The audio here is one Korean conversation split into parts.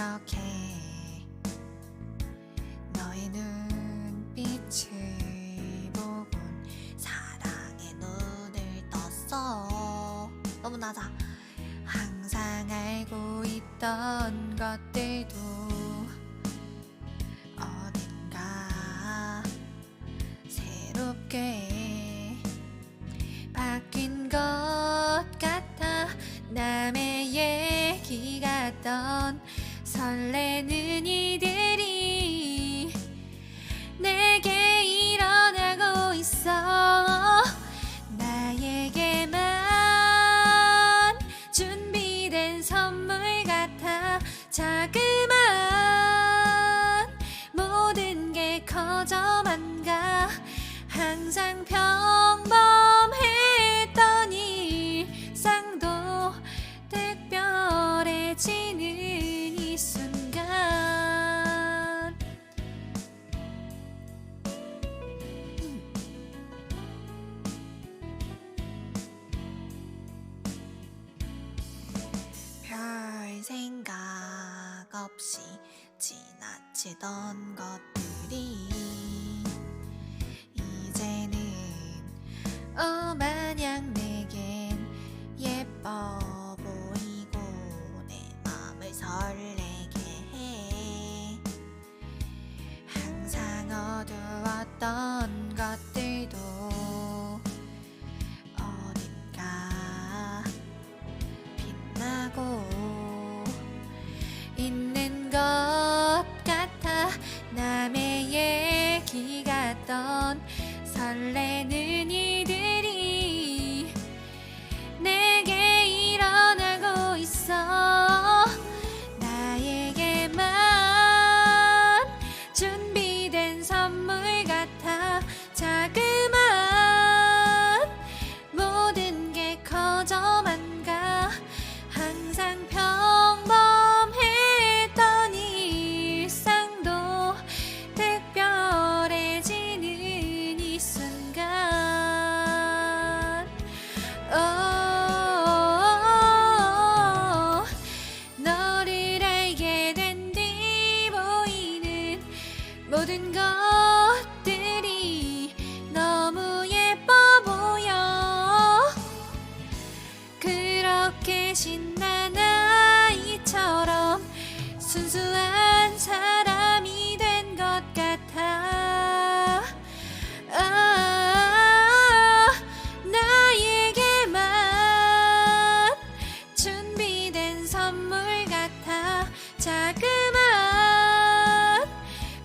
이렇게 너의 눈빛을 보곤 사랑의 눈을 떴어. 너무 낮아. 항상 알고 있던 것들도 어딘가 새롭게 바뀐 것 같아. 남의 얘기 설레는 이들이 내게 일어나고 있어. 나에게만 준비된 선물 같아. 자그만 모든 게 커져만 가. 항상 평범 없이 지나치던 것들이 기 같던 설레는 자그만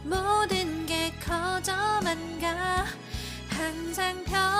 모든 게 커져만 가. 항상 평